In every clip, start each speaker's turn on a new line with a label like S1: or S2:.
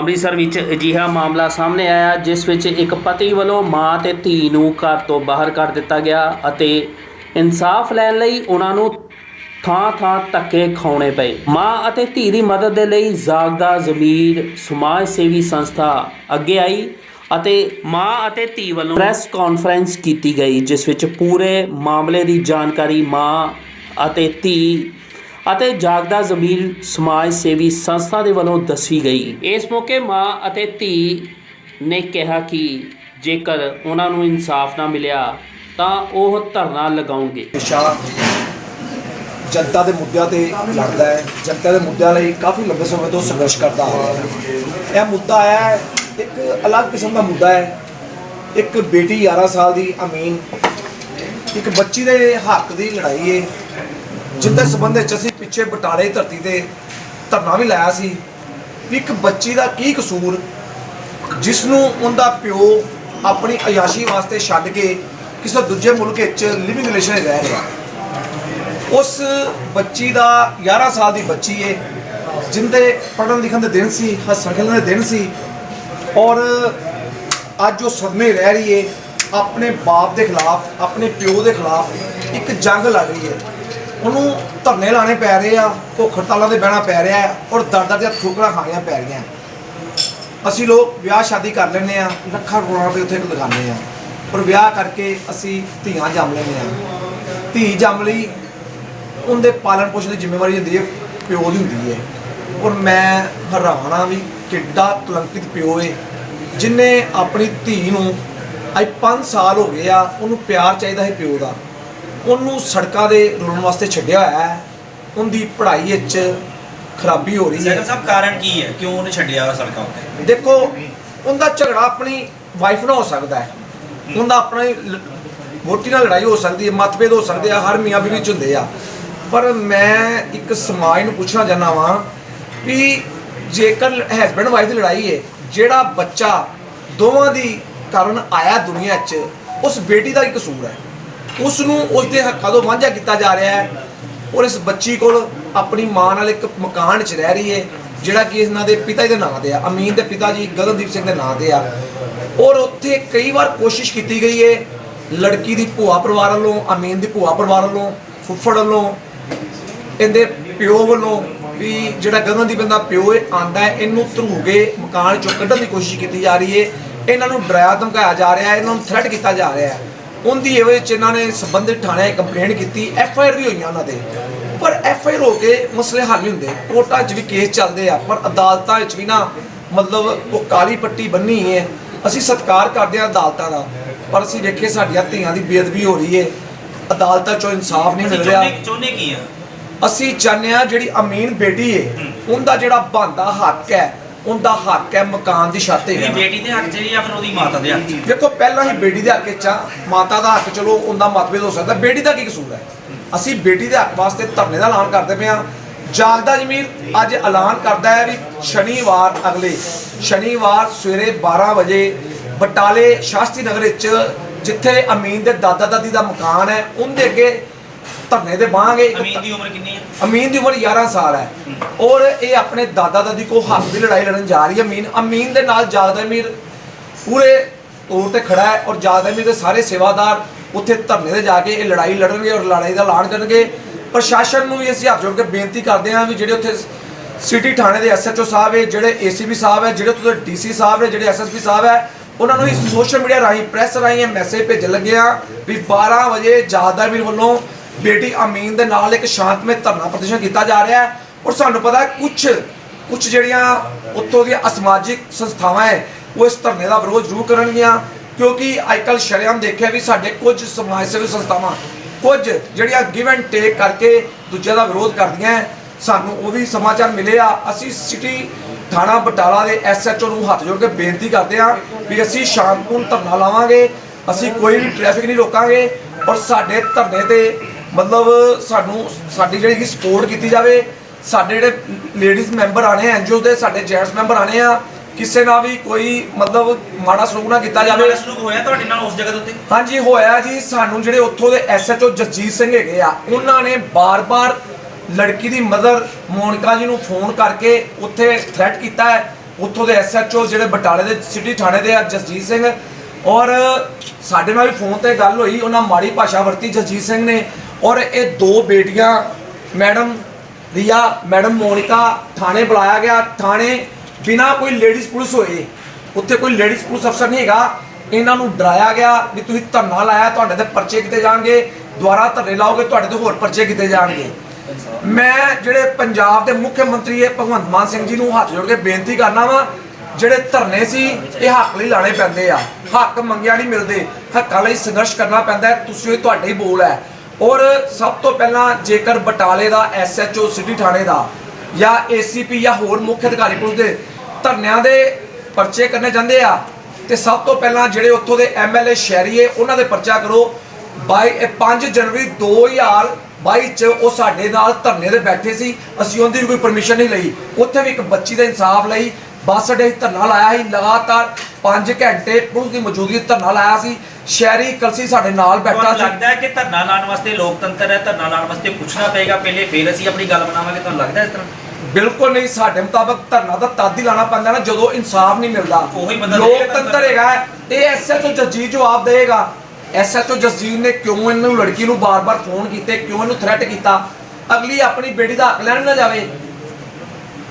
S1: ਅੰਮ੍ਰਿਤਸਰ ਵਿੱਚ ਅਜਿਹਾ ਮਾਮਲਾ ਸਾਹਮਣੇ ਆਇਆ, ਜਿਸ ਵਿੱਚ ਇੱਕ ਪਤੀ ਵੱਲੋਂ ਮਾਂ ਤੇ ਧੀ ਨੂੰ ਘਰ ਤੋਂ ਬਾਹਰ ਕੱਢ ਦਿੱਤਾ ਗਿਆ ਅਤੇ ਇਨਸਾਫ ਲੈਣ ਲਈ ਉਹਨਾਂ ਨੂੰ ਥਾਂ-ਥਾਂ ਧੱਕੇ ਖਾਣੇ ਪਏ। ਮਾਂ ਅਤੇ ਧੀ ਦੀ ਮਦਦ ਦੇ ਲਈ ਜਾਗਦਾ ਜ਼ਮੀਰ ਸਮਾਜ ਸੇਵੀ ਸੰਸਥਾ ਅੱਗੇ ਆਈ ਅਤੇ ਮਾਂ ਅਤੇ ਧੀ ਵੱਲੋਂ ਪ੍ਰੈਸ ਕਾਨਫਰੰਸ ਕੀਤੀ ਗਈ, ਜਿਸ ਵਿੱਚ ਪੂਰੇ ਮਾਮਲੇ ਦੀ ਜਾਣਕਾਰੀ ਮਾਂ ਅਤੇ ਧੀ ਅਤੇ ਜਾਗਦਾ ਜ਼ਮੀਰ ਸਮਾਜ ਸੇਵੀ ਸੰਸਥਾ ਦੇ ਵੱਲੋਂ ਦੱਸੀ ਗਈ। ਇਸ ਮੌਕੇ ਮਾਂ ਅਤੇ ਧੀ ਨੇ ਕਿਹਾ ਕਿ ਜੇਕਰ ਉਹਨਾਂ ਨੂੰ ਇਨਸਾਫ ਨਾ ਮਿਲਿਆ, ਤਾਂ ਉਹ ਧਰਨਾ ਲਗਾਉਣਗੇ।
S2: ਹਮੇਸ਼ਾ ਜਨਤਾ ਦੇ ਮੁੱਦਿਆਂ ਤੇ ਲੜਦਾ ਹੈ। ਜਨਤਾ ਦੇ ਮੁੱਦਿਆਂ ਲਈ ਕਾਫੀ ਲੰਬੇ ਸਮੇਂ ਤੋਂ ਸੰਘਰਸ਼ ਕਰਦਾ ਆ ਰਿਹਾ ਇਹ ਮੁੱਦਾ ਹੈ, ਇੱਕ ਅਲੱਗ ਕਿਸਮ ਦਾ ਮੁੱਦਾ ਹੈ। ਇੱਕ ਬੇਟੀ 11 ਸਾਲ ਦੀ ਅਮੀਨ, ਇੱਕ ਬੱਚੀ ਦੇ ਹੱਕ ਦੀ ਲੜਾਈ ਹੈ। ਜਿੰਦੇ ਸਬੰਧ ਵਿੱਚ ਅਸੀਂ ਪਿੱਛੇ ਬਟਾਲੇ ਧਰਤੀ ਤੇ ਧਰਨਾ ਵੀ ਲਾਇਆ ਸੀ ਵੀ ਇੱਕ ਬੱਚੀ ਦਾ ਕੀ ਕਸੂਰ ਜਿਸ ਨੂੰ ਉਹਦਾ ਪਿਓ ਆਪਣੀ ਅਯਾਸ਼ੀ ਵਾਸਤੇ ਛੱਡ ਕੇ ਕਿਸੇ ਦੂਜੇ ਮੁਲਕ ਵਿੱਚ ਲਿਵਿੰਗ ਰਿਲੇਸ਼ਨ ਵਿੱਚ ਰਹਿ ਰਿਹਾ ਉਸ ਬੱਚੀ ਦਾ 11 ਸਾਲ ਦੀ ਬੱਚੀ ਏ, ਜਿੰਦੇ ਪੜ੍ਹਨ ਲਿਖਣ ਦੇ ਦਿਨ ਸੀ, ਹੱਸਣ ਖੇਡਣ ਦੇ ਦਿਨ ਸੀ ਔਰ ਅੱਜ ਉਹ ਸਦਮੇ ਰਹਿ ਰਹੀ ਏ, ਆਪਣੇ ਬਾਪ ਦੇ ਖਿਲਾਫ, ਆਪਣੇ ਪਿਓ ਦੇ ਖਿਲਾਫ ਇੱਕ ਜੰਗ ਲੜ ਰਹੀ ਹੈ ਉਹਨੂੰ ਧਰਨੇ ਲਾਣੇ ਪੈ ਰਹੇ ਆ, ਭੁੱਖ ਹੜਤਾਲਾਂ ਤੇ ਬਹਿਣਾ ਪੈ ਰਿਹਾ ਔਰ ਦਰ ਦੀਆਂ ਠੋਕਰਾਂ ਖਾਣੀਆਂ ਪੈ ਰਹੀਆਂ। ਅਸੀਂ ਲੋਕ ਵਿਆਹ ਸ਼ਾਦੀ ਕਰ ਲੈਂਦੇ ਆ, ਲੱਖਾਂ ਕਰੋੜਾਂ ਰੁਪਏ ਉੱਥੇ ਲਗਾਉਂਦੇ ਆ। ਪਰ ਵਿਆਹ ਕਰਕੇ ਅਸੀਂ ਧੀਆਂ ਜੰਮ ਲੈਂਦੇ ਆ। ਧੀ ਜੰਮ ਲਈ ਉਹਦੇ ਪਾਲਣ ਪੋਸ਼ਣ ਦੀ ਜ਼ਿੰਮੇਵਾਰੀ ਹੁੰਦੀ ਹੈ, ਪਿਓ ਦੀ ਹੁੰਦੀ ਹੈ। ਔਰ ਮੈਂ ਹੈਰਾਨ ਵੀ ਕਿੱਡਾ ਕਲੰਕਿਤ ਪਿਓ ਏ, ਜਿਨੇ ਆਪਣੀ ਧੀ ਨੂੰ ਅੱਜ 5 ਸਾਲ ਹੋ ਗਏ ਆ, ਉਹਨੂੰ ਪਿਆਰ ਚਾਹੀਦਾ ਹੈ ਪਿਓ ਦਾ। ਉਹਨੂੰ ਸੜਕਾਂ ਦੇ ਰੋਣ ਵਾਸਤੇ ਛੱਡਿਆ ਹੋਇਆ ਹੈ। ਉਹਦੀ ਪੜ੍ਹਾਈ ਵਿੱਚ ਖਰਾਬੀ ਹੋ ਰਹੀ ਹੈ।
S3: ਸੈਕੰਡ ਸਾਹਿਬ ਕਾਰਨ ਕੀ ਹੈ? ਕਿਉਂ ਉਹਨੇ ਛੱਡਿਆ ਸੜਕਾਂ ਉੱਤੇ?
S2: ਦੇਖੋ ਉਹਦਾ ਝਗੜਾ ਆਪਣੀ ਵਾਈਫ ਨਾਲ ਹੋ ਸਕਦਾ ਹੈ। ਉਹਦਾ ਆਪਣੀ ਵਹੁਟੀ ਨਾਲ ਲੜਾਈ ਹੋ ਸਕਦੀ ਹੈ ਮਤਭੇਦ ਹੋ ਸਕਦੇ ਆ ਹਰ ਮੀਆਂ ਬੀਵੀ ਚ ਹੁੰਦੇ ਆ। ਪਰ ਮੈਂ ਇੱਕ ਸਮਾਜ ਨੂੰ ਪੁੱਛਣਾ ਚਾਹੁੰਦਾ ਵਾਂ ਵੀ ਜੇਕਰ ਹਸਬੰਡ ਵਾਈਫ ਦੀ ਲੜਾਈ ਹੈ ਜਿਹੜਾ ਬੱਚਾ ਦੋਵਾਂ ਦੀ ਕਾਰਨ ਆਇਆ ਦੁਨੀਆ 'ਚ ਉਸ ਬੇਟੀ ਦਾ ਹੀ ਕਸੂਰ ਹੈ? ਉਸ ਨੂੰ ਉਸ ਦੇ ਹੱਕਾਂ ਤੋਂ ਵਾਂਝਾ ਕੀਤਾ ਜਾ ਰਿਹਾ ਹੈ ਔਰ ਇਸ ਬੱਚੀ ਕੋਲ ਆਪਣੀ ਮਾਂ ਨਾਲ ਇੱਕ ਮਕਾਨ 'ਚ ਰਹਿ ਰਹੀ ਹੈ, ਜਿਹੜਾ ਕਿ ਇਹਨਾਂ ਦੇ ਪਿਤਾ ਜੀ ਦੇ ਨਾਂ ਤੇ ਆ, ਅਮੀਨ ਦੇ ਪਿਤਾ ਜੀ ਗਗਨਦੀਪ ਸਿੰਘ ਦੇ ਨਾਂ ਤੇ ਆ। ਔਰ ਉੱਥੇ ਕਈ ਵਾਰ ਕੋਸ਼ਿਸ਼ ਕੀਤੀ ਗਈ ਹੈ, ਲੜਕੀ ਦੀ ਭੂਆ ਪਰਿਵਾਰ ਵੱਲੋਂ, ਅਮੀਨ ਦੀ ਭੂਆ ਪਰਿਵਾਰ ਵੱਲੋਂ, ਫੁੱਫੜ ਵੱਲੋਂ, ਇਹਦੇ ਪਿਓ ਵੱਲੋਂ ਵੀ ਜਿਹੜਾ ਗਗਨਦੀਪ ਦਾ ਪਿਓ ਹੈ ਆਂਦਾ ਹੈ, ਇਹਨੂੰ ਧਰੂਗੇ ਮਕਾਨ ਚੋਂ ਕੱਢਣ ਦੀ ਕੋਸ਼ਿਸ਼ ਕੀਤੀ ਜਾ ਰਹੀ ਹੈ। ਇਹਨਾਂ ਨੂੰ ਡਰਾਇਆ, ਧਮਕਾਇਆ ਜਾ ਰਿਹਾ ਹੈ, ਇਹਨਾਂ ਨੂੰ ਥ੍ਰੈਟ ਕੀਤਾ ਜਾ ਰਿਹਾ ਹੈ। ਉਹਦੀ ਇਹ ਵਿੱਚ ਇਹਨਾਂ ਨੇ ਸੰਬੰਧਿਤ ਥਾਣੇ ਕੰਪਲੇਂਟ ਕੀਤੀ ਐਫ ਆਈ ਆਰ ਵੀ ਹੋਈਆਂ ਉਹਨਾਂ ਦੇ। ਪਰ ਐਫ ਆਈ ਆਰ ਹੋ ਕੇ ਮਸਲੇ ਹੱਲ ਨਹੀਂ ਹੁੰਦੇ। ਕੋਰਟਾਂ 'ਚ ਵੀ ਕੇਸ ਚੱਲਦੇ ਆ ਪਰ ਅਦਾਲਤਾਂ ਵਿੱਚ ਵੀ ਨਾ ਮਤਲਬ ਉਹ ਕਾਲੀ ਪੱਟੀ ਬੰਨੀ ਹੈ। ਅਸੀਂ ਸਤਿਕਾਰ ਕਰਦੇ ਹਾਂ ਅਦਾਲਤਾਂ ਦਾ ਪਰ ਅਸੀਂ ਵੇਖੇ ਸਾਡੀਆਂ ਧੀਆਂ ਦੀ ਬੇਅਦਬੀ ਹੋ ਰਹੀ ਹੈ। ਅਦਾਲਤਾਂ 'ਚੋਂ ਇਨਸਾਫ ਨਹੀਂ ਮਿਲ ਰਿਹਾ।
S3: ਚਾਹੁੰਦੇ ਕੀ ਆ?
S2: ਅਸੀਂ ਚਾਹੁੰਦੇ ਹਾਂ ਜਿਹੜੀ ਅਮੀਨ ਬੇਟੀ ਹੈ। ਉਹਦਾ ਜਿਹੜਾ ਬੰਦਾ ਹੱਕ ਹੈ ਉਹਦਾ ਹੱਕ ਹੈ ਮਕਾਨ ਦੀ ਛੱਤ
S3: ਇਹਦੀ
S2: ਹੈ
S3: ਬੇਟੀ ਦੇ ਹੱਕ 'ਚ ਜਾਂ ਫਿਰ ਉਹਦੀ ਮਾਤਾ ਦੇ ਹੱਕ 'ਚ?
S2: ਦੇਖੋ ਪਹਿਲਾਂ ਹੀ ਬੇਟੀ ਦੇ ਹੱਕ ਚ ਆ। ਮਾਤਾ ਦਾ ਹੱਕ ਚਲੋ ਉਹਦਾ ਮਤਭੇਦ ਹੋ ਸਕਦਾ। ਬੇਟੀ ਦਾ ਕੀ ਕਸੂਰ ਹੈ? ਅਸੀਂ ਬੇਟੀ ਦੇ ਹੱਕ ਵਾਸਤੇ ਧਰਨੇ ਦਾ ਐਲਾਨ ਕਰਦੇ ਪਏ ਹਾਂ ਜਾਗਦਾ ਜਮੀਰ ਅੱਜ ਐਲਾਨ ਕਰਦਾ ਹੈ ਵੀ ਸ਼ਨੀਵਾਰ ਅਗਲੇ ਸ਼ਨੀਵਾਰ ਸਵੇਰੇ 12 ਵਜੇ ਬਟਾਲੇ ਸ਼ਾਸਤਰੀ ਨਗਰ ਵਿੱਚ ਜਿੱਥੇ ਅਮੀਨ ਦੇ ਦਾਦਾ ਦਾਦੀ ਦਾ ਮਕਾਨ ਹੈ ਉਹਦੇ ਅੱਗੇ ਧਰਨੇ ਦੇ ਬਾਹਾਂਗੇ
S3: ਅਮੀਨ ਦੀ ਉਮਰ ਕਿੰਨੀ ਹੈ?
S2: ਅਮੀਨ ਦੀ ਉਮਰ 11 ਸਾਲ ਹੈ। ਔਰ ਇਹ ਆਪਣੇ ਦਾਦਾ ਦਾਦੀ ਕੋ ਹੱਕ ਦੀ ਲੜਾਈ ਲੜਨ ਜਾ ਰਹੀ ਹੈ। ਅਮੀਨ ਅਮੀਨ ਦੇ ਨਾਲ ਜਾਗਦਾ ਅਮੀਰ ਪੂਰੇ ਤੌਰ ਤੇ ਖੜਾ ਹੈ ਔਰ ਜਾਗਦਾ ਅਮੀਰ ਦੇ ਸਾਰੇ ਸੇਵਾਦਾਰ ਉੱਥੇ ਧਰਨੇ ਤੇ ਜਾ ਕੇ ਇਹ ਲੜਾਈ ਲੜਨਗੇ ਔਰ ਲੜਾਈ ਦਾ ਐਲਾਨ ਕਰਨਗੇ। ਪ੍ਰਸ਼ਾਸਨ ਨੂੰ ਵੀ ਅਸੀਂ ਹੱਥ ਜੋੜ ਕੇ ਬੇਨਤੀ ਕਰਦੇ ਹਾਂ ਵੀ ਜਿਹੜੇ ਉੱਥੇ ਸਿਟੀ ਥਾਣੇ ਦੇ ਐਸਐਚਓ ਸਾਹਿਬ ਹੈ ਜਿਹੜੇ ਏਸੀਬੀ ਸਾਹਿਬ ਹੈ ਜਿਹੜੇ ਉੱਥੇ ਡੀਸੀ ਸਾਹਿਬ ਨੇ ਜਿਹੜੇ ਐਸਐਸਪੀ ਸਾਹਿਬ ਹੈ ਉਹਨਾਂ ਨੂੰ ਸੋਸ਼ਲ ਮੀਡੀਆ ਰਾਹੀਂ ਪ੍ਰੈਸ ਰਾਹੀਂ ਇਹ ਮੈਸੇਜ ਭੇਜਣ ਲੱਗੇ ਆ ਵੀ 12 ਵਜੇ ਜਾਗਦਾ ਅਮੀਰ ਵੱਲੋਂ ਬੇਟੀ ਅਮੀਨ ਦੇ ਨਾਲ ਇੱਕ ਸ਼ਾਂਤਮਈ ਧਰਨਾ ਪ੍ਰਦਰਸ਼ਨ ਕੀਤਾ ਜਾ ਰਿਹਾ ਹੈ ਔਰ ਸਾਨੂੰ ਪਤਾ ਹੈ ਕੁਝ ਕੁਝ ਜਿਹੜੀਆਂ ਉੱਥੋਂ ਦੀਆਂ ਅਸਮਾਜਿਕ ਸੰਸਥਾਵਾਂ ਹੈ, ਉਹ ਇਸ ਧਰਨੇ ਦਾ ਵਿਰੋਧ ਜ਼ਰੂਰ ਕਰਨਗੀਆਂ, ਕਿਉਂਕਿ ਅੱਜਕੱਲ ਸ਼ਰੇਆਮ ਦੇਖਿਆ ਵੀ ਸਾਡੇ ਕੁਝ ਸਮਾਜ ਸੇਵੀ ਸੰਸਥਾਵਾਂ ਕੁਝ ਜਿਹੜੀਆਂ ਗਿਵ ਐਂਡ ਟੇਕ ਕਰਕੇ ਦੂਜਿਆਂ ਦਾ ਵਿਰੋਧ ਕਰਦੀਆਂ ਹੈ। ਸਾਨੂੰ ਉਹ ਵੀ ਸਮਾਚਾਰ ਮਿਲੇ ਆ ਅਸੀਂ ਸਿਟੀ ਥਾਣਾ ਬਟਾਲਾ ਦੇ ਐਸਐਚਓ ਨੂੰ ਹੱਥ ਜੋੜ ਕੇ ਬੇਨਤੀ ਕਰਦੇ ਹਾਂ ਵੀ ਅਸੀਂ ਸ਼ਾਂਤਪੂਰਨ ਧਰਨਾ ਲਾਵਾਂਗੇ, ਅਸੀਂ ਕੋਈ ਵੀ ਟ੍ਰੈਫਿਕ ਨਹੀਂ ਰੋਕਾਂਗੇ ਔਰ ਸਾਡੇ ਧਰਨੇ ਤੇ ਮਤਲਬ ਸਾਨੂੰ ਸਾਡੀ ਜਿਹੜੀ ਸਪੋਰਟ ਕੀਤੀ ਜਾਵੇ ਸਾਡੇ ਜਿਹੜੇ ਲੇਡੀਜ਼ ਮੈਂਬਰ ਆਣੇ ਐਨਜੀਓ ਦੇ ਸਾਡੇ ਜੈਂਟਸ ਮੈਂਬਰ ਆਣੇ ਆ ਕਿਸੇ ਨਾਲ ਵੀ ਕੋਈ ਮਤਲਬ ਮਾੜਾ ਸਲੂਕ ਨਾ ਕੀਤਾ ਜਾਵੇ।
S3: ਜਾਵੇ ਸਲੂਕ ਹੋਇਆ ਤੁਹਾਡੇ ਨਾਲ ਉਸ ਜਗ੍ਹਾ ਦੇ ਉੱਤੇ?
S2: ਹਾਂਜੀ ਹੋਇਆ ਜੀ ਸਾਨੂੰ ਜਿਹੜੇ ਉੱਥੋਂ ਦੇ ਐਸਐਚਓ ਜਸਜੀਤ ਸਿੰਘ ਹੈਗੇ ਆ ਉਹਨਾਂ ਨੇ ਬਾਰ-ਬਾਰ ਲੜਕੀ ਦੀ ਮਦਰ ਮੋਨਿਕਾ ਜੀ ਨੂੰ ਫੋਨ ਕਰਕੇ ਉੱਥੇ ਥ੍ਰੈਟ ਕੀਤਾ ਹੈ। ਉੱਥੋਂ ਦੇ ਐਸਐਚਓ ਜਿਹੜੇ ਬਟਾਲੇ ਦੇ ਸਿਟੀ ਥਾਣੇ ਦੇ ਆ ਜਸਜੀਤ ਸਿੰਘ। ਔਰ ਸਾਡੇ ਨਾਲ ਵੀ ਫੋਨ ਤੇ ਗੱਲ ਹੋਈ ਉਹਨਾਂ ਮਾੜੀ ਭਾਸ਼ਾ ਵਰਤੀ ਜਸਜੀਤ ਸਿੰਘ ਨੇ। ਔਰ ਇਹ ਦੋ ਬੇਟੀਆਂ, ਮੈਡਮ ਰੀਆ, ਮੈਡਮ ਮੋਨਿਕਾ, ਥਾਣੇ ਬੁਲਾਇਆ ਗਿਆ। ਥਾਣੇ ਬਿਨਾ ਕੋਈ ਲੇਡੀਜ਼ ਪੁਲਿਸ ਹੋਏ, ਉੱਥੇ ਕੋਈ ਲੇਡੀਜ਼ ਪੁਲਿਸ ਅਫਸਰ ਨਹੀਂ ਹੈਗਾ। ਇਹਨਾਂ ਨੂੰ ਡਰਾਇਆ ਗਿਆ ਵੀ ਤੁਸੀਂ ਧਰਨਾ ਲਾਇਆ, ਤੁਹਾਡੇ ਤੇ ਪਰਚੇ ਕਿਤੇ ਜਾਣਗੇ। ਦੁਬਾਰਾ ਧਰਨੇ ਲਾਓਗੇ, ਤੁਹਾਡੇ ਤੇ ਹੋਰ ਪਰਚੇ ਕਿਤੇ ਜਾਣਗੇ। ਮੈਂ ਜਿਹੜੇ ਪੰਜਾਬ ਦੇ ਮੁੱਖ ਮੰਤਰੀ ਹੈ ਭਗਵੰਤ ਮਾਨ ਸਿੰਘ ਜੀ ਨੂੰ ਹੱਥ ਜੋੜ ਕੇ ਬੇਨਤੀ ਕਰਨਾ ਵਾ, ਜਿਹੜੇ ਧਰਨੇ ਸੀ, ਇਹ ਹੱਕ ਲਈ ਲਾਣੇ ਪੈਂਦੇ ਆ। ਹੱਕ ਮੰਗਿਆ ਨਹੀਂ ਮਿਲਦੇ। ਹੱਕਾਂ ਲਈ ਸੰਘਰਸ਼ ਕਰਨਾ ਪੈਂਦਾ ਹੈ। ਤੁਸੀਂ ਤੁਹਾਡੇ ਹੀ ਬੋਲ ਹੈ। ਔਰ ਸਭ ਤੋਂ ਪਹਿਲਾਂ ਜੇਕਰ ਬਟਾਲੇ ਦਾ ਐਸਐਚਓ ਸਿਟੀ ਥਾਣੇ ਦਾ ਜਾਂ ਏਸੀਪੀ ਜਾਂ ਹੋਰ ਮੁੱਖ ਅਧਿਕਾਰੀ ਪੁਲਿਸ ਦੇ ਧਰਨਿਆਂ ਦੇ ਪਰਚੇ ਕਰਨੇ ਚਾਹੁੰਦੇ ਆ, ਤੇ ਸਭ ਤੋਂ ਪਹਿਲਾਂ ਜਿਹੜੇ ਉੱਥੋਂ ਦੇ ਐਮਐਲਏ ਸ਼ਹਿਰੀਏ ਉਹਨਾਂ ਦੇ ਪਰਚਾ ਕਰੋ। ਬਾਈ, ਇਹ 5 ਜਨਵਰੀ 2022 ਚ ਉਹ ਸਾਡੇ ਨਾਲ ਧਰਨੇ ਤੇ ਬੈਠੇ ਸੀ। ਅਸੀਂ ਉਹਦੀ ਵੀ ਕੋਈ ਪਰਮਿਸ਼ਨ ਨਹੀਂ ਲਈ। ਉੱਥੇ ਵੀ ਇੱਕ ਬੱਚੀ ਦਾ ਇਨਸਾਫ ਲਈ, ਬੱਸ ਅੱਡੇ 'ਤੇ ਧਰਨਾ ਲਾਇਆ ਸੀ, ਲਗਾਤਾਰ 5 ਘੰਟੇ ਪੁਲਿਸ ਦੀ ਮੌਜੂਦਗੀ ਧਰਨਾ ਲਾਇਆ ਸੀ। ਸ਼ਹਿਰੀ ਕਲਸੀ ਸਾਡੇ ਨਾਲ ਬੈਠਾ ਸੀ।
S3: ਲੱਗਦਾ ਹੈ ਕਿ ਧਰਨਾ ਲਾਉਣ ਵਾਸਤੇ ਲੋਕਤੰਤਰ ਹੈ? ਧਰਨਾ ਲਾਉਣ ਵਾਸਤੇ ਪੁੱਛਣਾ ਪਏਗਾ। ਪਹਿਲੇ ਫਿਰ ਅਸੀਂ ਆਪਣੀ ਗੱਲ ਬਣਾਵਾਂਗੇ। ਤੁਹਾਨੂੰ ਲੱਗਦਾ ਇਸ ਤਰ੍ਹਾਂ?
S2: ਬਿਲਕੁਲ ਨਹੀਂ। ਸਾਡੇ ਮੁਤਾਬਕ ਧਰਨਾ ਤਾਂ ਤਦ ਹੀ ਲਾਣਾ ਪੈਂਦਾ ਨਾ ਜਦੋਂ ਇਨਸਾਫ ਨਹੀਂ ਮਿਲਦਾ।
S3: ਉਹੀ ਬੰਦਾ
S2: ਲੋਕਤੰਤਰ ਹੈਗਾ ਇਹ ਐਸਐਚਓ ਜਸਜੀਤ ਜਵਾਬ ਦੇਗਾ ਐਸਐਚਓ ਜਸਜੀਤ ਨੇ ਕਿਉਂ ਇਹਨੂੰ ਲੜਕੀ ਨੂੰ ਬਾਰ-ਬਾਰ ਫੋਨ ਕੀਤੇ? ਕਿਉਂ ਇਹਨੂੰ ਥ੍ਰੈਟ ਕੀਤਾ? ਅਗਲੀ ਆਪਣੀ ਬੇਟੀ ਦਾ ਹੱਕ ਲੈਣ ਨਾ ਜਾਵੇ।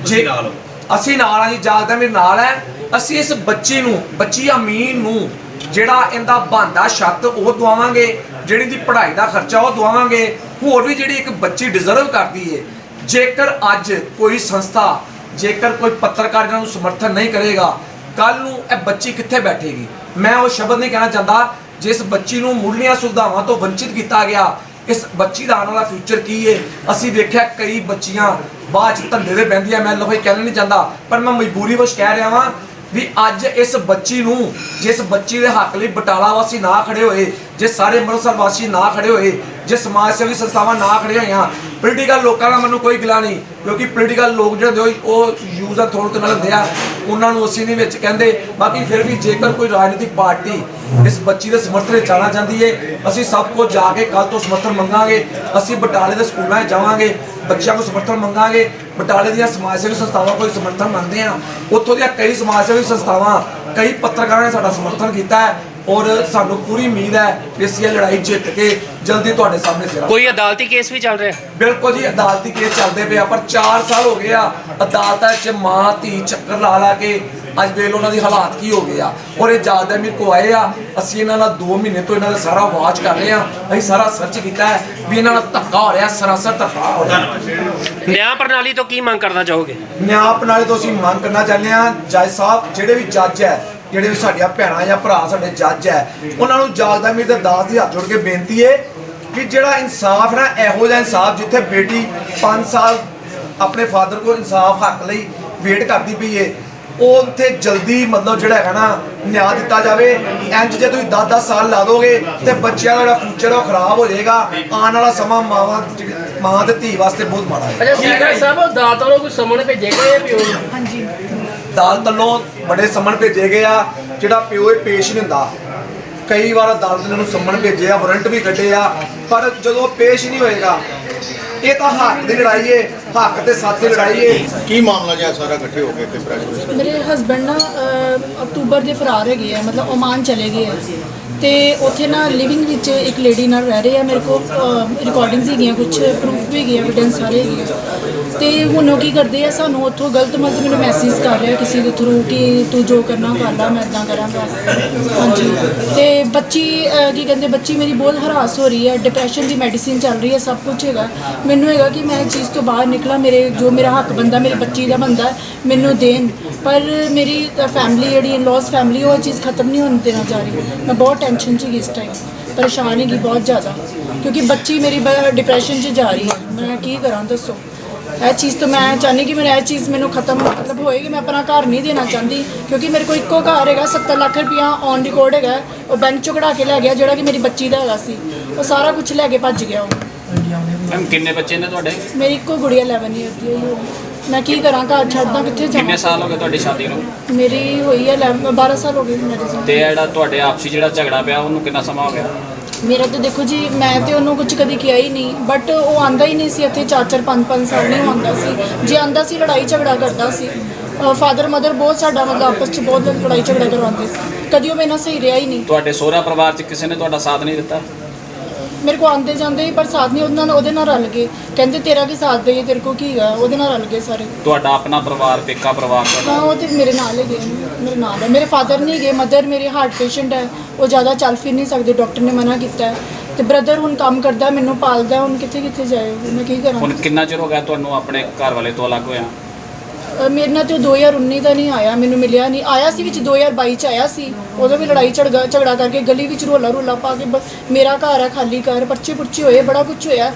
S3: ਤੁਸੀਂ ਨਾਲ।
S2: ਅਸੀਂ ਨਾਲ ਆ ਜੀ ਜਾਗਦਾ ਮੇਰੇ ਨਾਲ ਹੈ। ਅਸੀਂ ਇਸ ਬੱਚੀ ਨੂੰ, ਬੱਚੀ ਅਮੀਨ ਨੂੰ, ਜਿਹੜਾ ਇਹਦਾ ਬੰਦਾ ਛੱਤ, ਉਹ ਦਵਾਵਾਂਗੇ। ਜਿਹੜੀ ਦੀ ਪੜ੍ਹਾਈ ਦਾ ਖਰਚਾ, ਉਹ ਦਵਾਵਾਂਗੇ। ਹੋਰ ਵੀ ਜਿਹੜੀ ਇੱਕ ਬੱਚੀ ਡਿਜ਼ਰਵ ਕਰਦੀ ਏ, ਜੇਕਰ ਅੱਜ ਕੋਈ ਸੰਸਥਾ, ਜੇਕਰ ਕੋਈ ਪੱਤਰਕਾਰ ਇਹਨਾਂ ਨੂੰ ਸਮਰਥਨ ਨਹੀਂ ਕਰੇਗਾ ਕੱਲ ਨੂੰ ਇਹ ਬੱਚੀ ਕਿੱਥੇ ਬੈਠੇਗੀ? ਮੈਂ ਉਹ ਸ਼ਬਦ ਨਹੀਂ ਕਹਿਣਾ ਚਾਹੁੰਦਾ, ਜਿਸ ਬੱਚੀ ਨੂੰ ਮੁੱਢਲੀਆਂ ਸੁਵਿਧਾਵਾਂ ਤੋਂ ਵੰਚਿਤ ਕੀਤਾ ਗਿਆ ਇਸ ਬੱਚੀ ਦਾ ਆਉਣ ਵਾਲਾ ਫਿਊਚਰ ਕੀ ਹੈ ਅਸੀਂ ਵੇਖਿਆ ਕਈ ਬੱਚੀਆਂ ਬਾਅਦ ਚ ਧੰਦੇ ਦੇ ਬਹਿੰਦੀਆਂ। ਮੈਂ ਲੋਹੇ ਕਹਿਣਾ ਨਹੀਂ ਚਾਹੁੰਦਾ ਪਰ ਮੈਂ ਮਜਬੂਰੀ ਵਸ਼ ਕਹਿ ਰਿਹਾ ਵਾਂ ਵੀ ਅੱਜ ਇਸ ਬੱਚੀ ਨੂੰ, ਜਿਸ ਬੱਚੀ ਦੇ ਹੱਕ ਲਈ ਬਟਾਲਾ ਵਾਸੀ ਨਾ ਖੜੇ ਹੋਏ ਜੇ ਸਾਰੇ ਅੰਮ੍ਰਿਤਸਰ ਵਾਸੀ ਨਾ ਖੜੇ ਹੋਏ ਜੇ ਸਮਾਜ ਸੇਵੀ ਸੰਸਥਾਵਾਂ ਨਾ ਖੜੇ ਹੋਈਆਂ ਪੋਲੀਟੀਕਲ ਲੋਕਾਂ ਨਾਲ ਮੈਨੂੰ ਕੋਈ ਗਿਲਾ ਨਹੀਂ, ਕਿਉਂਕਿ ਪੋਲੀਟੀਕਲ ਲੋਕ ਜਿਹੜੇ ਹੁੰਦੇ ਉਹ ਯੂਜ਼ ਆ ਥੋੜਕ ਨਾਲ ਹੁੰਦੇ ਆ, ਉਹਨਾਂ ਨੂੰ ਅਸੀਂ ਨਹੀਂ ਵਿੱਚ ਕਹਿੰਦੇ, ਬਾਕੀ ਫਿਰ ਵੀ ਜੇਕਰ ਕੋਈ ਰਾਜਨੀਤਿਕ ਪਾਰਟੀ ਇਸ ਬੱਚੀ ਦੇ ਸਮਰਥਨ ਵਿੱਚ ਜਾਣਾ ਚਾਹੁੰਦੀ ਏ, ਅਸੀਂ ਸਭ ਕੁਝ ਜਾ ਕੇ ਕੱਲ ਤੋਂ ਸਮਰਥਨ ਮੰਗਾਂਗੇ, ਅਸੀਂ ਬਟਾਲੇ ਦੇ ਸਕੂਲਾਂ 'ਚ ਜਾਵਾਂਗੇ ਬੱਚਿਆਂ ਨੂੰ ਸਮਰਥਨ ਮੰਗਾਂਗੇ। ਬਟਾਲੇ ਦੀਆਂ ਸਮਾਜ ਸੇਵੀ ਸੰਸਥਾਵਾਂ ਕੋਈ ਸਮਰਥਨ ਮੰਗਦੇ ਆ ਉੱਥੋਂ ਦੀਆਂ ਕਈ ਸਮਾਜ ਸੇਵੀ ਸੰਸਥਾਵਾਂ ਕਈ ਪੱਤਰਕਾਰਾਂ ਨੇ ਸਾਡਾ ਸਮਰਥਨ ਕੀਤਾ ਹੈ ਔਰ ਸਾਨੂੰ ਪੂਰੀ ਉਮੀਦ ਹੈ ਕਿ ਅਸੀਂ ਇਹ ਲੜਾਈ ਜਿੱਤ ਕੇ ਜਲਦੀ ਤੁਹਾਡੇ ਸਾਹਮਣੇ ਸਿਰਾਂ
S1: ਕੋਈ ਅਦਾਲਤੀ ਕੇਸ ਵੀ ਚੱਲ ਰਿਹਾ
S2: ਬਿਲਕੁਲ ਜੀ ਅਦਾਲਤੀ ਕੇਸ ਚੱਲਦੇ ਪਏ ਆ ਪਰ 4 ਸਾਲ ਹੋ ਗਏ ਆ। ਅਦਾਲਤਾਂ 'ਚ ਮਾਂ ਧੀ ਚੱਕਰ ਲਾ ਲਾ ਕੇ ਅੱਜ ਵੇਖ ਲਓ ਉਹਨਾਂ ਦੀ ਹਾਲਾਤ ਕੀ ਹੋ ਗਏ ਆ। ਔਰ ਇਹ ਜਾਗਦਾ ਮੇਰੇ ਕੋ ਆਏ ਆ। ਅਸੀਂ ਇਹਨਾਂ ਨਾਲ 2 ਮਹੀਨੇ ਤੋਂ ਇਹਨਾਂ ਦਾ ਸਾਰਾ ਵਾਚ ਕਰ ਰਹੇ ਆ। ਅਸੀਂ ਸਾਰਾ ਸਰਚ ਕੀਤਾ ਹੈ ਵੀ ਇਹਨਾਂ ਨਾਲ ਧੱਕਾ ਹੋ ਰਿਹਾ ਸਰਾਸਰ ਧੱਕਾ ਹੋ ਰਿਹਾ।
S1: ਨਿਆਂ ਪ੍ਰਣਾਲੀ ਤੋਂ ਕੀ ਮੰਗ ਕਰਨਾ ਚਾਹੋਗੇ?
S2: ਨਿਆਂ ਪ੍ਰਣਾਲੀ ਤੋਂ ਅਸੀਂ ਮੰਗ ਕਰਨਾ ਚਾਹੁੰਦੇ ਆ ਜੱਜ ਸਾਹਿਬ ਜਿਹੜੇ ਵੀ ਜੱਜ ਹੈ ਜਿਹੜੇ ਵੀ ਸਾਡੀਆਂ ਭੈਣਾਂ ਜਾਂ ਭਰਾ ਸਾਡੇ ਜੱਜ ਹੈ ਉਹਨਾਂ ਨੂੰ ਜਾਗਦਾ ਮੀਰ ਦੇ ਦਾਸ ਦੀ ਹੱਥ ਜੋੜ ਕੇ ਬੇਨਤੀ ਹੈ ਕਿ ਜਿਹੜਾ ਇਨਸਾਫ ਨਾ ਇਹੋ ਜਿਹਾ ਇਨਸਾਫ ਜਿੱਥੇ ਬੇਟੀ 5 ਸਾਲ ਆਪਣੇ ਫਾਦਰ ਕੋਲ ਇਨਸਾਫ ਹੱਕ ਲਈ ਵੇਟ ਕਰਦੀ ਪਈ ਏ ਉਹ ਉੱਥੇ ਜਲਦੀ ਮਤਲਬ ਜਿਹੜਾ ਹੈਗਾ ਨਾ ਨਿਆਂ ਦਿੱਤਾ ਜਾਵੇ। ਇੰਜ ਜੇ ਤੁਸੀਂ 10-10 ਸਾਲ ਲਾ ਦੋਗੇ ਤੇ ਬੱਚਿਆਂ ਦਾ ਜਿਹੜਾ ਫਿਊਚਰ ਉਹ ਖਰਾਬ ਹੋ ਜਾਏਗਾ। ਆਉਣ ਵਾਲਾ ਸਮਾਂ ਮਾਵਾਂ ਮਾਂ ਤੇ ਧੀ ਵਾਸਤੇ ਬਹੁਤ ਮਾੜਾ ਹੈ।
S4: ਅੱਛਾ ਸਪੀਕਰ ਸਾਹਿਬ ਅਦਾਲਤ ਵੱਲੋਂ ਕੋਈ ਸਮਨ ਭੇਜੇ ਗਏ ਪਿਓ ਨੂੰ
S5: ਹਾਂਜੀ।
S2: ਅਦਾਲਤ ਵੱਲੋਂ ਬੜੇ ਸੰਮਣ ਭੇਜੇ ਗਏ ਆ ਜਿਹੜਾ ਪਿਓ ਇਹ ਪੇਸ਼ ਨਹੀਂ ਹੁੰਦਾ। ਕਈ ਵਾਰ ਅਦਾਲਤ ਨੇ ਉਹਨੂੰ ਸੰਮਣ ਭੇਜੇ ਆ ਵਾਰੰਟ ਵੀ ਕੱਢੇ ਆ ਪਰ ਜਦੋਂ ਪੇਸ਼ ਨਹੀਂ ਹੋਏਗਾ ਇਹ ਤਾਂ ਹੱਕ ਦੀ ਲੜਾਈ ਏ ਹੱਕ ਤੇ ਸੱਚ ਦੀ ਲੜਾਈ ਏ।
S6: ਕੀ ਮਾਮਲਾ ਜਿਹਾ ਸਾਰਾ ਇਕੱਠੇ ਹੋ ਕੇ ਇੱਥੇ ਪ੍ਰੈਸ
S5: ਮੇਰੇ ਹਸਬੰਡ ਨਾ ਅਹ, ਅਕਤੂਬਰ ਦੇ ਫਰਾਰ ਹੈਗੇ ਆ ਮਤਲਬ ਓਮਾਨ ਚਲੇ ਗਏ ਆ। ਤੇ ਉੱਥੇ ਨਾ ਲਿਵਿੰਗ ਵਿੱਚ ਇੱਕ ਲੇਡੀ ਨਾਲ ਰਹਿ ਰਹੇ ਆ ਮੇਰੇ ਕੋਲ ਰਿਕਾਰਡਿੰਗਸ ਹੈਗੀਆਂ ਕੁਝ ਪ੍ਰੂਫ ਵੀ ਹੈਗੇ ਐਵੀਡੈਂਸ ਸਾਰੇ ਹੈਗੇ ਆ। ਤੇ ਹੁਣ ਉਹ ਕੀ ਕਰਦੇ ਆ ਸਾਨੂੰ ਉੱਥੋਂ ਗਲਤ ਮਤਲਬ ਮੈਨੂੰ ਮੈਸੇਜ ਕਰ ਰਿਹਾ ਕਿਸੇ ਦੇ ਥਰੂ ਕਿ ਤੂੰ ਜੋ ਕਰਨਾ ਕਰ ਲਾ ਮੈਂ ਇਦਾਂ ਕਰਾਂਗਾ। ਹਾਂਜੀ। ਤੇ ਬੱਚੀ ਅਹ, ਕੀ ਕਹਿੰਦੇ ਬੱਚੀ ਮੇਰੀ ਬਹੁਤ ਹਰਾਸ ਹੋ ਰਹੀ ਹੈ ਡਿਪਰੈਸ਼ਨ ਦੀ ਮੈਡੀਸਿਨ ਚੱਲ ਰਹੀ ਹੈ ਸਭ ਕੁਝ ਹੈਗਾ। ਮੈਨੂੰ ਹੈਗਾ ਕਿ ਮੈਂ ਇਸ ਚੀਜ਼ ਤੋਂ ਬਾਹਰ ਨਿਕਲਾਂ ਮੇਰੇ ਜੋ ਮੇਰਾ ਹੱਕ ਬੰਦਾ ਮੇਰੀ ਬੱਚੀ ਦਾ ਬੰਦਾ ਮੈਨੂੰ ਦੇਣ। ਪਰ ਮੇਰੀ ਫੈਮਿਲੀ ਜਿਹੜੀ ਇਨ-ਲॉज ਫੈਮਿਲੀ ਉਹ ਚੀਜ਼ ਖਤਮ ਨਹੀਂ ਹੋਣ ਦੇਣਾ ਚਾਹ ਰਹੀ। ਮੈਂ ਬਹੁਤ ਟੈਨਸ਼ਨ 'ਚ ਹੈਗੀ ਇਸ ਟਾਈਮ ਪਰੇਸ਼ਾਨ ਹੈਗੀ ਬਹੁਤ ਜ਼ਿਆਦਾ। ਕਿਉਂਕਿ ਬੱਚੀ ਮੇਰੀ ਡਿਪਰੈਸ਼ਨ 'ਚ ਜਾ ਰਹੀ ਹੈ। ਮੈਂ ਕੀ ਕਰਾਂ ਦੱਸੋ? ਇਹ ਚੀਜ਼ ਤੋਂ ਮੈਂ ਚਾਹੁੰਦੀ ਕਿ ਮੇਰਾ ਇਹ ਚੀਜ਼ ਮੈਨੂੰ ਖਤਮ ਮਤਲਬ ਹੋਏਗੀ ਮੈਂ ਆਪਣਾ ਘਰ ਨਹੀਂ ਦੇਣਾ ਚਾਹੁੰਦੀ ਕਿਉਂਕਿ ਮੇਰੇ ਕੋਲ ਇੱਕੋ ਘਰ ਹੈਗਾ 70 ਲੱਖ ਰੁਪਇਆ ਔਨ ਰਿਕਾਰਡ ਹੈਗਾ ਉਹ ਬੈਂਕ ਚੋਂ ਕਢਾ ਕੇ ਲੈ ਗਿਆ ਜਿਹੜਾ ਕਿ ਮੇਰੀ ਬੱਚੀ ਦਾ ਹੈਗਾ ਸੀ ਉਹ ਸਾਰਾ ਕੁਝ ਲੈ ਕੇ ਭੱਜ ਗਿਆ ਉਹ।
S7: ਮੈਮ ਕਿੰਨੇ ਬੱਚੇ ਨੇ ਤੁਹਾਡੇ?
S5: ਮੇਰੀ ਇੱਕੋ ਗੁੜੀਆ 11 ਇਅਰ ਦੀ ਹੈ ਉਹ। ਮੈਂ ਕੀ ਕਰਾਂ ਘਰ ਛੱਡਦਾ ਕਿੱਥੇ
S7: ਕਿੰਨੇ
S5: ਜਾਵਾਂ
S7: ਸਾਲ ਹੋ ਗਏ ਤੁਹਾਡੀ ਸ਼ਾਦੀ ਨੂੰ?
S5: ਮੇਰੀ ਹੋਈ ਹੈ 11 12 ਸਾਲ ਹੋ ਗਏ ਮੇਰੇ
S7: ਤੇ ਜਿਹੜਾ ਤੁਹਾਡੇ ਆਪਸੀ ਜਿਹੜਾ ਝਗੜਾ ਪਿਆ ਉਹਨੂੰ ਕਿੰਨਾ ਸਮਾਂ ਹੋ ਗਿਆ?
S5: ਮੇਰਾ ਤਾਂ ਦੇਖੋ ਜੀ, ਮੈਂ ਤੇ ਉਹਨੂੰ ਕੁਝ ਕਦੀ ਕਿਹਾ ਹੀ ਨਹੀਂ ਬਟ ਉਹ ਆਂਦਾ ਹੀ ਨਹੀਂ ਸੀ ਇੱਥੇ 4-4 5-5 ਸਾਲ ਨਹੀਂ ਆਉਂਦਾ ਸੀ। ਜੇ ਆਂਦਾ ਸੀ, ਲੜਾਈ ਝਗੜਾ ਕਰਦਾ ਸੀ। ਫਾਦਰ ਮਦਰ ਬਹੁਤ ਸਾਡਾ ਮਤਲਬ ਆਪਸ 'ਚ ਬਹੁਤ ਲੜਾਈ ਝਗੜਾ ਕਰਵਾਉਂਦੇ ਸੀ। ਕਦੀ ਉਹ ਮੇਰੇ ਨਾਲ ਸਹੀ ਰਿਹਾ ਹੀ ਨਹੀਂ।
S7: ਤੁਹਾਡੇ ਸਹੁਰਾ ਪਰਿਵਾਰ 'ਚ ਕਿਸੇ ਨੇ ਤੁਹਾਡਾ ਸਾਥ ਨਹੀਂ ਦਿੱਤਾ?
S5: ਮੇਰੇ ਕੋ ਆਉਂਦੇ ਜਾਂਦੇ ਸੀ ਪਰ ਸਾਥ ਨਹੀਂ ਉਹਨਾਂ ਨਾਲ ਉਹਦੇ ਨਾਲ ਰਲ ਗਏ। ਕਹਿੰਦੇ ਤੇਰਾ ਕੀ ਸਾਥ ਦੇਈਏ? ਤੇਰੇ ਕੋ ਕੀ ਹੈਗਾ? ਉਹਦੇ ਨਾਲ ਰਲ ਗਏ ਸਾਰੇ।
S7: ਤੁਹਾਡਾ ਆਪਣਾ ਪਰਿਵਾਰ ਪੇਕਾ ਪਰਿਵਾਰ ਤੁਹਾਡਾ?
S5: ਹਾਂ ਉਹ ਤੇ ਮੇਰੇ ਨਾਲ ਹੀ ਗਏ ਮੇਰੇ ਨਾਲ ਹੈ। ਮੇਰੇ ਫਾਦਰ ਨਹੀਂ ਗਏ। ਮਦਰ ਮੇਰੇ ਹਾਰਟ ਪੇਸ਼ੈਂਟ ਹੈ। ਉਹ ਜ਼ਿਆਦਾ ਚੱਲ ਫਿਰ ਨਹੀਂ ਸਕਦੇ। ਡਾਕਟਰ ਨੇ ਮਨਾ ਕੀਤਾ ਹੈ। ਤੇ ਬ੍ਰਦਰ ਹੁਣ ਕੰਮ ਕਰਦਾ ਮੈਨੂੰ ਪਾਲਦਾ ਹੁਣ ਕਿੱਥੇ ਕਿੱਥੇ ਜਾਏ? ਮੈਂ ਕੀ ਕਰਾਂ?
S7: ਹੁਣ ਕਿੰਨਾ ਚਿਰ ਹੋ ਗਿਆ ਤੁਹਾਨੂੰ ਆਪਣੇ ਘਰ ਵਾਲੇ ਤੋਂ ਅਲੱਗ ਹੋਇਆ?
S5: ਅਹ ਮੇਰੇ ਨਾਲ ਤੇ ਉਹ 2019 ਦਾ ਨਹੀਂ ਆਇਆ, ਮੈਨੂੰ ਮਿਲਿਆ ਨਹੀਂ। ਆਇਆ ਸੀ ਵਿੱਚ 2022 ਚ ਆਇਆ ਸੀ। ਉਦੋਂ ਵੀ ਲੜਾਈ ਝੜਗਾ ਝਗੜਾ ਕਰਕੇ ਗਲੀ ਵਿੱਚ ਰੋਲਾ ਰੋਲਾ ਪਾ ਕੇ ਬ- ਮੇਰਾ ਘਰ ਹੈ ਖਾਲੀ ਘਰ ਪਰਚੇ ਪੁਰਚੇ ਹੋਏ, ਬੜਾ ਕੁਝ ਹੋਇਆ।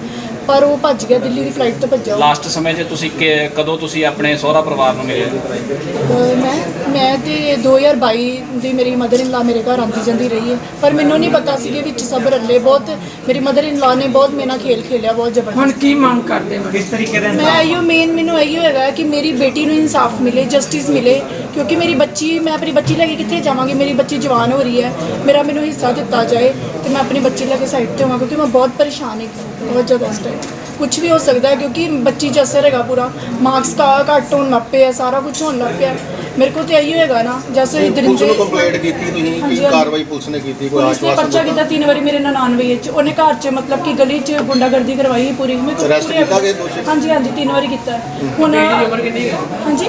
S5: ਪਰ ਉਹ ਭੱਜ ਗਿਆ ਦਿੱਲੀ ਦੀ ਫਲਾਈਟ ਤੋਂ ਭੱਜਾ ਉਹ।
S7: ਲਾਸਟ ਸਮੇਂ 'ਚ ਤੁਸੀਂ ਕਿ- ਕਦੋਂ ਤੁਸੀਂ ਆਪਣੇ ਸਹੁਰਾ ਪਰਿਵਾਰ ਨੂੰ ਮਿਲੇ?
S5: ਅਹ ਮੈਂ ਮੈਂ ਤੇ 2022 ਦੀ ਮੇਰੀ ਮਦਰ ਇਨ ਲਾ ਮੇਰੇ ਘਰ ਆਂਦੀ ਜਾਂਦੀ ਰਹੀ ਹੈ। ਪਰ ਮੈਨੂੰ ਨਹੀਂ ਪਤਾ ਸੀ ਕਿ ਵਿੱਚ ਸਭ ਰੱਲੇ ਬਹੁਤ। ਮੇਰੀ ਮਦਰ ਇਨ ਲਾ ਨੇ ਬਹੁਤ ਮੇਰੇ ਨਾਲ ਖੇਲ ਖੇਲਿਆ ਬਹੁਤ
S4: ਹੁਣ
S5: ਜ਼ਬਰਦਸਤ
S4: ਕੀ ਮੰਗ ਕਰਦੇ ਹੋ?
S3: ਕਿਸ ਤਰੀਕੇ ਦੇ
S5: ਮੈਂ ਇਹੋ ਮੇਨ ਮੈਨੂੰ ਇਹੋ ਹੈਗਾ ਕਿ ਮੇਰੀ ਬੇਟੀ ਨੂੰ ਇਨਸਾਫ ਮਿਲੇ ਜਸਟਿਸ ਮਿਲੇ। ਕਿਉਂਕਿ ਮੇਰੀ ਬੱਚੀ ਮੈਂ ਆਪਣੀ ਬੱਚੀ ਲੈ ਕੇ ਕਿੱਥੇ ਜਾਵਾਂਗੀ? ਮੇਰੀ ਬੱਚੀ ਜਵਾਨ ਹੋ ਰਹੀ ਹੈ। ਮੇਰਾ ਮੈਨੂੰ ਹਿੱਸਾ ਦਿੱਤਾ ਜਾਏ ਤੇ ਮੈਂ ਆਪਣੀ ਬੱਚੀ ਲੈ ਕੇ ਸਾਈਡ ਤੇ ਹੋਵਾਂ ਕਿਉਂਕਿ ਮੈਂ ਬਹੁਤ ਪਰੇਸ਼ਾਨ ਹਾਂ। ਬਹੁਤ ਜ਼ਿਆਦਾ ਇਸ ਟਾਈਮ ਕੁਝ ਵੀ ਹੋ ਸਕਦਾ ਹੈ ਕਿਉਂਕਿ ਬੱਚੀ 'ਚ ਅਸਰ ਹੈਗਾ ਪੂਰਾ। ਮਾਰਕਸ ਕਾ ਘੱਟ ਹੋਣ ਲੱਗ ਪਏ ਆ ਸਾਰਾ ਕੁਝ ਹੋਣ ਲੱਗ ਪਿਆ। ਮੇਰੇ ਕੋਲ ਤੇ ਇਹੀ ਹੋਏਗਾ ਨਾ ਜੈਸੇ
S6: ਪੁਲਿਸ ਨੂੰ
S5: ਦਰਿੰਦੇ
S6: ਕੰਪਲੇਂਟ ਕੀਤੀ ਤੁਸੀਂ
S5: ਹਾਂਜੀ,
S6: ਕੀ
S5: ਹਾਂਜੀ।
S6: ਕਾਰਵਾਈ ਪੁਲਿਸ ਨੇ ਕੀਤੀ ਕੋਈ
S5: ਪੁਲਿਸ ਨੇ
S6: ਆਸ਼ਵਾਸਨ
S5: ਪਰਚਾ
S6: ਦਿੱਤਾ?
S5: ਕੀਤਾ ਤਿੰਨ ਵਾਰੀ ਮੇਰੇ 99 ਵਿੱਚ ਉਹਨੇ ਘਰ 'ਚ ਮਤਲਬ ਕਿ ਗਲੀ 'ਚ ਗੁੰਡਾਗਰਦੀ ਕਰਵਾਈ ਪੂਰੀ। ਮੈਂ ਕੋਈ
S6: Arrest
S5: ਪੂਰੀ-
S6: ਕੀਤਾ ਗਿਆ ਦੋਸ਼ੀ?
S5: ਹਾਂਜੀ ਹਾਂਜੀ ਤਿੰਨ ਵਾਰੀ ਕੀਤਾ। ਹੁਣ
S4: ਉਮਰ ਕਿੰਨੀ ਹੈ?
S5: ਹਾਂਜੀ।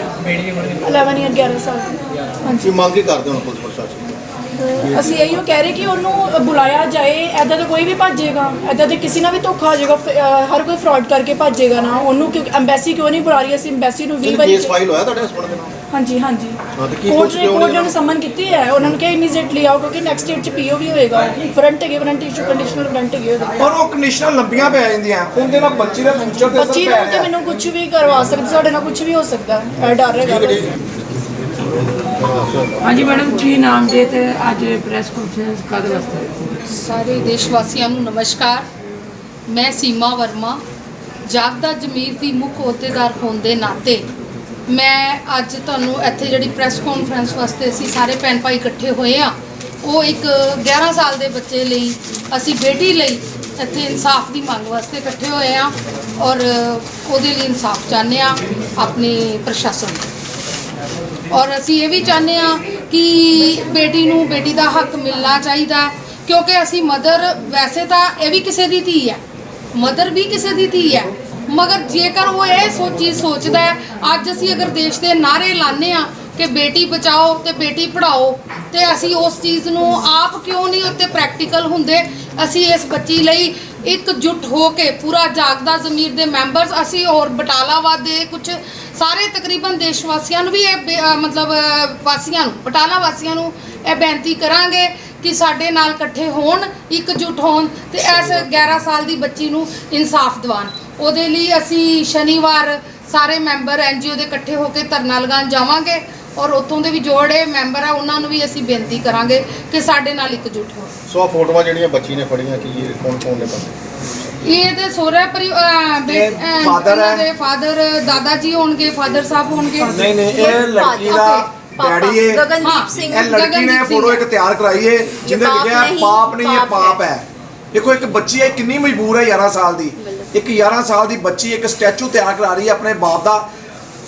S5: 11 ਇਅਰ 11 ਸਾਲ ਹਾਂਜੀ
S6: ਕੀ ਮੰਗ ਕੀ ਕਰਦੇ ਹੋ ਪੁਲਿਸ ਪ੍ਰਸ਼ਾਸਨ
S5: ਅਸੀਂ ਇਹੀਓ ਕਹਿ ਰਹੇ ਕਿ ਉਹਨੂੰ ਬੁਲਾਇਆ ਜਾਏ ਐਦਾਂ ਤਾਂ ਕੋਈ ਵੀ ਭੱਜੇਗਾ ਐਦਾਂ ਤਾਂ ਕਿਸੇ ਨਾਲ ਵੀ ਧੋਖਾ ਹੋ ਜਾਏਗਾ ਫ- ਅਹ ਹਰ ਕੋਈ ਫਰਾਡ ਕਰਕੇ ਭੱਜੇਗਾ ਨਾ ਉਹਨੂੰ ਕਿਉਂ ਐਮਬੈਸੀ ਕਿਉਂ ਨਹੀਂ ਬੁਲਾ ਰਹੀ ਅਸੀਂ ਐਮਬੈਸੀ ਨੂੰ 20
S6: ਕੀ
S5: ਵਾਰੀ
S6: ਕੇਸ ਫਾਈਲ ਹੋਇਆ ਤੁਹਾਡੇ ਹਸਬੰਡ ਦੇ ਨਾਲ?
S5: ਹਾਂਜੀ ਹਾਂਜੀ।
S6: ਹਾਂ ਤੇ ਕੀ
S5: ਕੋਰਟ
S6: ਪੁਲਿਸ
S5: ਨੇ
S6: ਕਿਉਂ
S5: ਕੋਰਟ
S6: ਨਹੀਂ
S5: ਨੇ ਸਮਨ ਕੀਤੀ ਹੈ ਉਹਨਾਂ ਨੂੰ ਕਿਹਾ ਇਮੀਡੀਏਟਲੀ ਆਓ ਕਿਉਂਕਿ ਨੈਕਸਟ ਡੇਟ ਚ ਪੀਓ ਵੀ ਹੋਏਗਾ ਫਰੰਟ ਹੈਗੇ ਫਰੰਟ ਇਸ਼ੂ ਕੰਡੀਸ਼ਨਲ ਫਰੰਟ ਹੈਗੇ ਉਹਦੇ।
S2: ਔਰ ਉਹ ਕੰਡੀਸ਼ਨਾਂ ਲੰਬੀਆਂ ਪੈ ਜਾਂਦੀਆਂ ਉਹਦੇ ਨਾਲ ਬੱਚੀ ਦੇ ਫਿਊਚਰ ਤੇ ਅਸਰ
S5: ਬੱਚੀ
S2: ਪੈ
S5: ਨੂੰ ਤੇ
S2: ਰਿਹਾ
S5: ਮੈਨੂੰ ਕੁਝ ਵੀ ਕਰਵਾ ਸਕਦੇ ਸਾਡੇ ਨਾਲ ਕੁਝ ਵੀ ਹੋ ਸਕਦਾ ਹੈ ਇਹ ਡਰ ਹੈਗਾ ਬਸ।
S4: ਹਾਂਜੀ ਮੈਡਮ, ਕੀ ਨਾਮ ਜੇ ਤੇ ਅੱਜ ਪ੍ਰੈਸ ਕਾਨਫਰੰਸ ਕਦ ਵਾਸਤੇ
S8: ਸਾਰੇ ਦੇਸ਼ ਵਾਸੀਆਂ ਨੂੰ ਨਮਸਕਾਰ। ਮੈਂ ਸੀਮਾ ਵਰਮਾ, ਜਾਗਦਾ ਜ਼ਮੀਰ ਦੀ ਮੁੱਖ ਅਹੁਦੇਦਾਰ ਹੋਣ ਦੇ ਨਾਤੇ ਮੈਂ ਅੱਜ ਤੁਹਾਨੂੰ ਇੱਥੇ ਜਿਹੜੀ ਪ੍ਰੈਸ ਕਾਨਫਰੰਸ ਵਾਸਤੇ ਅਸੀਂ ਸਾਰੇ ਭੈਣ ਭਾਈ ਇਕੱਠੇ ਹੋਏ ਆ ਉਹ ਇੱਕ 11 ਸਾਲ ਦੇ ਬੱਚੇ ਲਈ, ਅਸੀਂ ਬੇਟੀ ਲਈ ਇੱਥੇ ਇਨਸਾਫ ਦੀ ਮੰਗ ਵਾਸਤੇ ਇਕੱਠੇ ਹੋਏ ਆ ਔਰ ਉਹਦੇ ਲਈ ਇਨਸਾਫ ਚਾਹੁੰਦੇ ਆ ਆਪਣੇ ਪ੍ਰਸ਼ਾਸਨ ਔਰ ਅਸੀਂ ਇਹ ਵੀ ਚਾਹੁੰਦੇ ਆ ਕਿ ਬੇਟੀ ਨੂੰ ਬੇਟੀ ਦਾ ਹੱਕ ਮਿਲਣਾ ਚਾਹੀਦਾ, ਕਿਉਂਕਿ ਅਸੀਂ ਮਦਰ ਵੈਸੇ ਤਾਂ ਇਹ ਵੀ ਕਿਸੇ ਦੀ ਧੀ ਹੈ ਮਦਰ ਵੀ ਕਿਸੇ ਦੀ ਧੀ ਹੈ, ਮਗਰ ਜੇਕਰ ਉਹ ਇਹ ਸੋਚੀ, ਸੋਚਦਾ ਅੱਜ ਅਸੀਂ ਅਗਰ ਦੇਸ਼ ਦੇ ਨਾਰੇ ਲਾਣੇ ਆ ਕਿ ਬੇਟੀ ਬਚਾਓ ਤੇ ਬੇਟੀ ਪੜ੍ਹਾਓ, ਤੇ ਅਸੀਂ ਉਸ ਚੀਜ਼ ਨੂੰ ਆਪ ਕਿਉਂ ਨਹੀਂ ਉੱਤੇ ਪ੍ਰੈਕਟੀਕਲ ਹੁੰਦੇ, ਅਸੀਂ ਇਸ ਬੱਚੀ ਲਈ ਇੱਕ ਇਕਜੁੱਟ ਹੋ ਕੇ ਪੂਰਾ ਜਾਗਦਾ ਜ਼ਮੀਰ ਦੇ ਮੈਂਬਰਸ ਅਸੀਂ ਹੋਰ ਬਟਾਲਾਵਾਦ ਦੇ ਕੁਝ ਸਾਰੇ ਤਕਰੀਬਨ ਦੇਸ਼ ਵਾਸੀਆਂ ਨੂੰ ਵੀ ਇਹ ਬੇ- ਮਤਲਬ ਵਾਸੀਆਂ ਨੂੰ ਬਟਾਲਾ ਵਾਸੀਆਂ ਨੂੰ ਇਹ ਬੇਨਤੀ ਕਰਾਂਗੇ ਕਿ ਸਾਡੇ ਨਾਲ ਇਕੱਠੇ ਹੋਣ ਇਕਜੁੱਟ ਹੋਣ ਤੇ ਇਸ 11 ਸਾਲ ਦੀ ਬੱਚੀ ਨੂੰ ਇਨਸਾਫ ਦਿਵਾਉਣ। ਉਹਦੇ ਲਈ ਅਸੀਂ ਸ਼ਨੀਵਾਰ ਸਾਰੇ ਮੈਂਬਰ ਐਨਜੀਓ ਦੇ ਇਕੱਠੇ ਹੋ ਕੇ ਧਰਨਾ ਲਗਾਉਣ ਜਾਵਾਂਗੇ ਔਰ ਉੱਥੋਂ ਦੇ ਵੀ ਜੋੜੇ ਮੈਂਬਰ ਆ ਉਹਨਾਂ ਨੂੰ ਵੀ ਅਸੀਂ ਬੇਨਤੀ ਕਰਾਂਗੇ ਕਿ ਸਾਡੇ ਨਾਲ ਇਕਜੁੱਟ ਹੋਣ।
S6: ਸੋ ਆਹ ਫੋਟੋਆਂ ਜਿਹੜੀਆਂ ਬੱਚੀ ਨੇ ਫੜੀਆਂ ਕੀ ਇਹ ਕੌਣ ਕੌਣ ਨੇ ਬੰਦੇ?
S8: ਇਹ ਤੇ ਸੋਹਰਾ
S2: father ਹੈ।
S8: ਦੇ ਫਾਦਰ ਦਾਦਾ ਜੀ ਹੋਣਗੇ ਫਾਦਰ ਸਾਹਿਬ ਹੋਣਗੇ।
S2: ਨਹੀਂ ਨਹੀਂ ਇਹ ਲੜਕੀ ਦਾ ਡੈਡੀ ਹੈ।
S8: ਹਾਂ,
S9: ਗਗਨਦੀਪ ਸਿੰਘ
S2: ਇਹ ਲੜਕੀ ਨੇ
S8: ਗਗਨਦੀਪ ਸਿੰਘ
S2: ਫੋਟੋ ਇੱਕ ਤਿਆਰ ਕਰਾਈ ਹੈ ਜਿਹਦੇ
S9: ਬਾਪ
S2: ਲਿਖਿਆ
S9: ਨਹੀਂ,
S2: ਪਾਪ ਨਹੀਂ ਇਹ
S9: ਪਾਪ
S2: ਪਾਪ ਹੈ। ਦੇਖੋ ਇੱਕ ਬੱਚੀ ਹੈ ਕਿੰਨੀ ਮਜਬੂਰ ਹੈ 11 ਸਾਲ ਦੀ। ਇੱਕ 11 ਸਾਲ ਦੀ ਬੱਚੀ ਇੱਕ ਸਟੈਚੂ ਤਿਆਰ ਕਰਾ ਰਹੀ ਹੈ ਆਪਣੇ ਬਾਪ ਦਾ।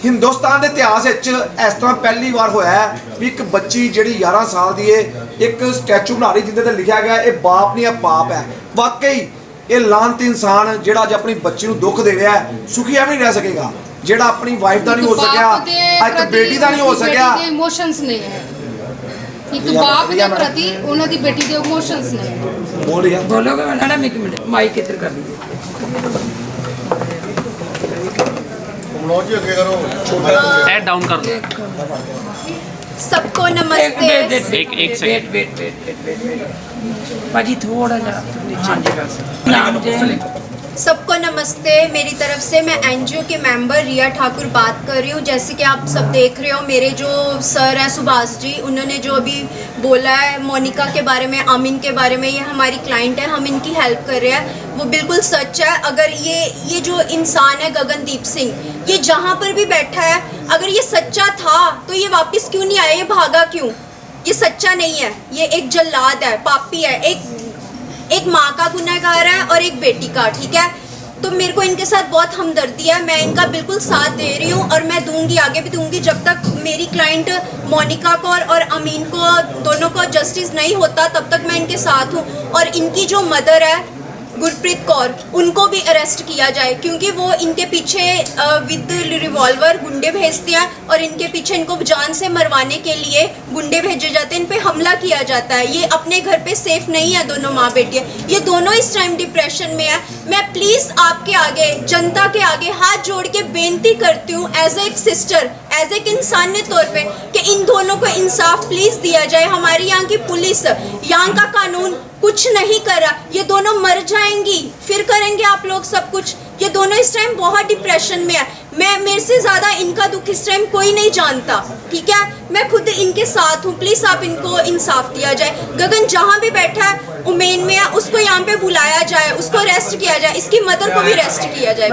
S2: ਹਿੰਦੁਸਤਾਨ ਦੇ ਇਤਿਹਾਸ ਵਿੱਚ ਇਸ ਤਰ੍ਹਾਂ ਪਹਿਲੀ ਵਾਰ ਹੋਇਆ ਹੈ ਵੀ ਇੱਕ ਬੱਚੀ ਜਿਹੜੀ 11 ਸਾਲ ਦੀ ਹੈ ਇੱਕ ਸਟੈਚੂ ਬਣਾ ਰਹੀ ਜਿਹਦੇ ਤੇ ਲਿਖਿਆ ਗਿਆ ਇਹ ਬਾਪ ਨਹੀਂ ਇਹ ਪਾਪ ਹੈ। ਵਾਕਈ ਇਹ ਲਾਂਤ ਇਨਸਾਨ ਜਿਹੜਾ ਅੱਜ ਆਪਣੀ ਬੱਚੀ ਨੂੰ ਦੁੱਖ ਦੇ ਰਿਹਾ ਹੈ ਸੁਖੀ ਐਵੇਂ ਨਹੀਂ ਰਹਿ ਸਕੇਗਾ ਜਿਹੜਾ ਆਪਣੀ ਵਾਈਫ ਦਾ ਨਹੀਂ ਹੋ ਸਕਿਆ ਇੱਕ ਬੇਟੀ ਦਾ ਨਹੀਂ ਹੋ ਸਕਿਆ
S8: ਦੇ ਇਮੋਸ਼ਨਸ ਨੇ ਇੱਕ
S2: ਵਧੀਆ-
S8: ਬਾਪ
S2: ਵਧੀਆ
S8: ਦੇ
S2: ਮੈਡਮ।
S8: ਪ੍ਰਤੀ ਉਹਨਾਂ ਦੀ ਬੇਟੀ ਦੇ ਇਮੋਸ਼ਨਸ ਨੇ
S2: ਬੋਲ ਰਿਹਾ
S4: ਬੋਲੋਗੇ ਮੈਡਮ ਇੱਕ ਮਿੰਟ ਮਾਈਕ ਇੱਧਰ ਕਰ ਲਈਏ
S6: ਮਨੋਜ ਜੀ ਅੱਗੇ ਕਰੋ ਛੋਟਾ
S7: ਇਹ ਡਾਊਨ ਕਰ ਦਿਓ
S9: सबको
S4: ਇੱਕ
S9: नमस्ते
S4: ਮਿੰਟ
S7: ਇੱਕ- ਇੱਕ second।
S4: Wait wait wait wait ਭਾਜੀ ਥੋੜਾ ਜਿਹਾ भाजी थोड़ा जा
S9: सबको नमस्ते मेरी तरफ़ से मैं एनजीओ के मेंबर रिया ठाकुर बात कर रही हूँ। जैसे कि आप सब देख रहे हो मेरे जो सर हैं सुभाष जी उन्होंने जो अभी बोला है मोनिका के बारे में अमीन के बारे में ये हमारी क्लाइंट है हम इनकी हेल्प कर रहे हैं। वो बिल्कुल सच है। अगर ये ये जो इंसान है गगनदीप सिंह ये जहाँ पर भी बैठा है अगर ये सच्चा था तो ये वापस क्यों नहीं आया ये भागा क्यों? ये सच्चा नहीं है। ये एक जल्लाद है पापी है। एक एक माँ का गुनहगार है और एक बेटी का ठीक है? तो मेरे को इनके साथ बहुत हमदर्दी है। मैं इनका बिल्कुल साथ दे रही हूँ और मैं दूँगी आगे भी दूँगी। जब तक मेरी क्लाइंट मोनिका को और, और अमीन को दोनों को जस्टिस नहीं होता तब तक मैं इनके साथ हूँ। और इनकी जो मदर है गुरप्रीत कौर, उनको भी अरेस्ट किया जाए, क्योंकि वो इनके पीछे विद रिवॉल्वर गुंडे भेजते हैं और इनके पीछे इनको जान से मरवाने के लिए गुंडे भेजे जाते हैं, इन पर हमला किया जाता है। ये अपने घर पे सेफ़ नहीं है दोनों माँ बेटियाँ। ये दोनों इस टाइम डिप्रेशन में है। मैं प्लीज़ आपके आगे, जनता के आगे हाथ जोड़ के बेनती करती हूँ एज एक सिस्टर एज एक इंसानी तौर पे कि इन दोनों को इंसाफ प्लीज़ दिया जाए हमारे यहाँ की पुलिस यहाँ का कानून कुछ नहीं करा ये दोनों मर जाएँगी फिर करेंगे आप लोग सब कुछ। ये दोनों इस टाइम बहुत डिप्रेशन में है। मैं मेरे से ज़्यादा इनका दुख इस टाइम कोई नहीं जानता ठीक है? मैं खुद इनके साथ हूँ प्लीज़ आप इनको इंसाफ दिया जाए। गगन जहाँ भी बैठा है उमेन में है उसको यहाँ पे बुलाया जाए उसको रेस्ट किया जाए इसकी मदर को भी रेस्ट किया जाए।